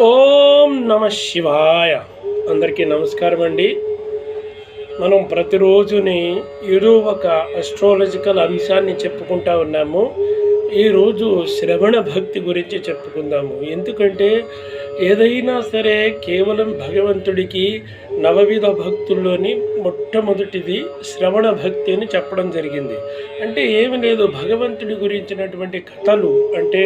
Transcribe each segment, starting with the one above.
ఓం నమ శివాయ. అందరికీ నమస్కారం అండి. మనం ప్రతిరోజుని ఏదో ఒక అస్ట్రాలజికల్ అంశాన్ని చెప్పుకుంటా ఉన్నాము. ఈరోజు శ్రవణ భక్తి గురించి చెప్పుకుందాము. ఎందుకంటే ఏదైనా సరే కేవలం భగవంతుడికి నవవిధ భక్తుల్లోని మొట్టమొదటిది శ్రవణ భక్తి అని చెప్పడం జరిగింది. అంటే ఏమి లేదు భగవంతుడి గురించినటువంటి కథలు అంటే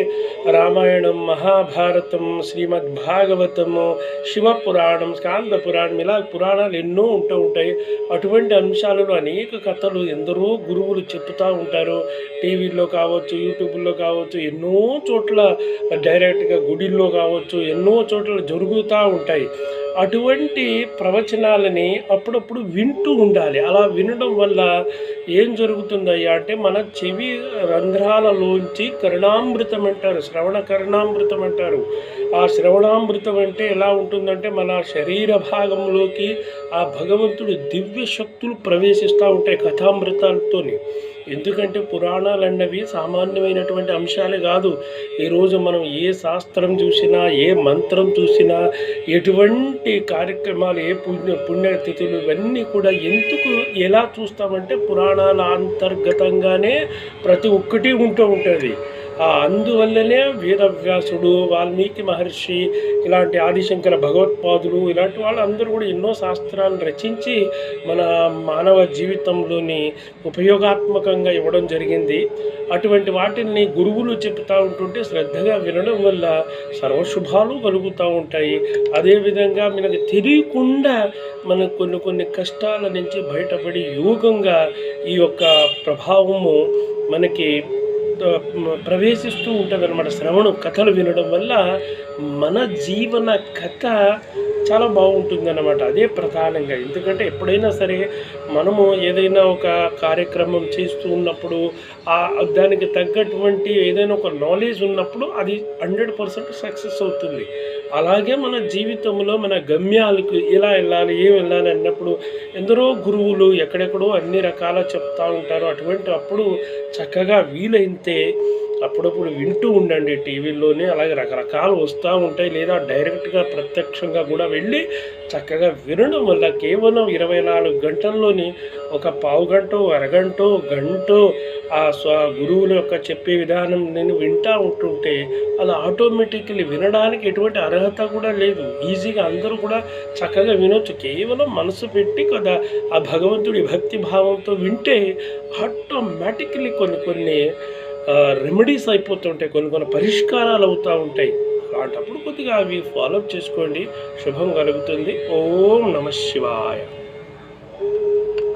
రామాయణం మహాభారతం శ్రీమద్ భాగవతము శివపురాణం స్కాంద పురాణం ఇలా పురాణాలు ఎన్నో ఉంటూ ఉంటాయి. అటువంటి అంశాలలో అనేక కథలు ఎందరో గురువులు చెప్తూ ఉంటారు. టీవీలో కావచ్చు యూట్యూబ్లో కావచ్చు ఎన్నో చోట్ల డైరెక్ట్గా గుడిల్లో కావచ్చు ఎన్నో చోట్ల జరుగుతూ ఉంటాయి. అటువంటి ప్రవచనాలని అప్పుడప్పుడు వింటూ ఉండాలి. అలా వినడం వల్ల ఏం జరుగుతుందయ్యా అంటే మన చెవి రంధ్రాలలోంచి కరుణామృతం అంటారు శ్రవణ కరుణామృతం అంటారు. ఆ శ్రవణామృతం అంటే ఎలా ఉంటుందంటే మన శరీర భాగంలోకి ఆ భగవంతుడు దివ్య శక్తులు ప్రవేశిస్తూ ఉంటాయి కథామృతాలతోని. ఎందుకంటే పురాణాలు అన్నవి సామాన్యమైనటువంటి అంశాలే కాదు. ఈరోజు మనం ఏ శాస్త్రం చూసినా ఏ మంత్రం చూసినా ఎటువంటి కార్యక్రమాలు ఏ పుణ్య పుణ్యతిథులు ఇవన్నీ కూడా ఎందుకు ఎలా చూస్తామంటే పురాణాల అంతర్గతంగానే ప్రతి ఒక్కటి ఉంటూ ఉంటుంది. అందువల్లనే వేదవ్యాసుడు వాల్మీకి మహర్షి ఇలాంటి ఆదిశంకర భగవత్పాదులు ఇలాంటి వాళ్ళందరూ కూడా ఎన్నో శాస్త్రాలను రచించి మన మానవ జీవితంలోని ఉపయోగాత్మకంగా ఇవ్వడం జరిగింది. అటువంటి వాటిని గురువులు చెప్తూ ఉంటుంటే శ్రద్ధగా వినడం వల్ల సర్వశుభాలు కలుగుతూ ఉంటాయి. అదేవిధంగా మనకు తెలియకుండా మన కొన్ని కొన్ని కష్టాల నుంచి బయటపడి యోగంగా ఈ యొక్క ప్రభావము మనకి ప్రవేశిస్తూ ఉంటుంది అనమాట శ్రవణం కథలు వినడం వల్ల మన జీవన కథ చాలా బాగుంటుంది అనమాట అదే ప్రధానంగా. ఎందుకంటే ఎప్పుడైనా సరే మనము ఏదైనా ఒక కార్యక్రమం చేస్తూ ఉన్నప్పుడు ఆ దానికి తగ్గటువంటి ఏదైనా ఒక నాలెడ్జ్ ఉన్నప్పుడు అది హండ్రెడ్ పర్సెంట్ సక్సెస్ అవుతుంది. అలాగే మన జీవితంలో మన గమ్యాలకు ఎలా వెళ్ళాలి ఏం వెళ్ళాలి అన్నప్పుడు ఎందరో గురువులు ఎక్కడెక్కడో అన్ని రకాల చెప్తూ ఉంటారు. అటువంటి అప్పుడు చక్కగా వీలైతే అప్పుడప్పుడు వింటూ ఉండండి టీవీలోనే అలాగే రకరకాలు వస్తూ ఉంటాయి. లేదా డైరెక్ట్గా ప్రత్యక్షంగా కూడా వెళ్ళి చక్కగా వినడం వల్ల కేవలం ఇరవై నాలుగు గంటల్లోని ఒక పావు గంట అరగంట గంట ఆ స్వ గురువుల యొక్క చెప్పే విధానం నేను వింటూ ఉంటుంటే అలా ఆటోమేటిక్లీ వినడానికి ఎటువంటి అర్హత కూడా లేదు. ఈజీగా అందరూ కూడా చక్కగా వినొచ్చు. కేవలం మనసు పెట్టి కదా ఆ భగవంతుడి భక్తి భావంతో వింటే ఆటోమేటిక్లీ కొన్ని కొన్ని రెమెడీస్ అయిపోతుంటాయి కొన్ని కొన్ని పరిష్కారాలు అవుతూ ఉంటాయి. అలాంటప్పుడు కొద్దిగా అవి ఫాలోఅప్ చేసుకోండి. శుభం కలుగుతుంది. ఓం నమ శివాయ.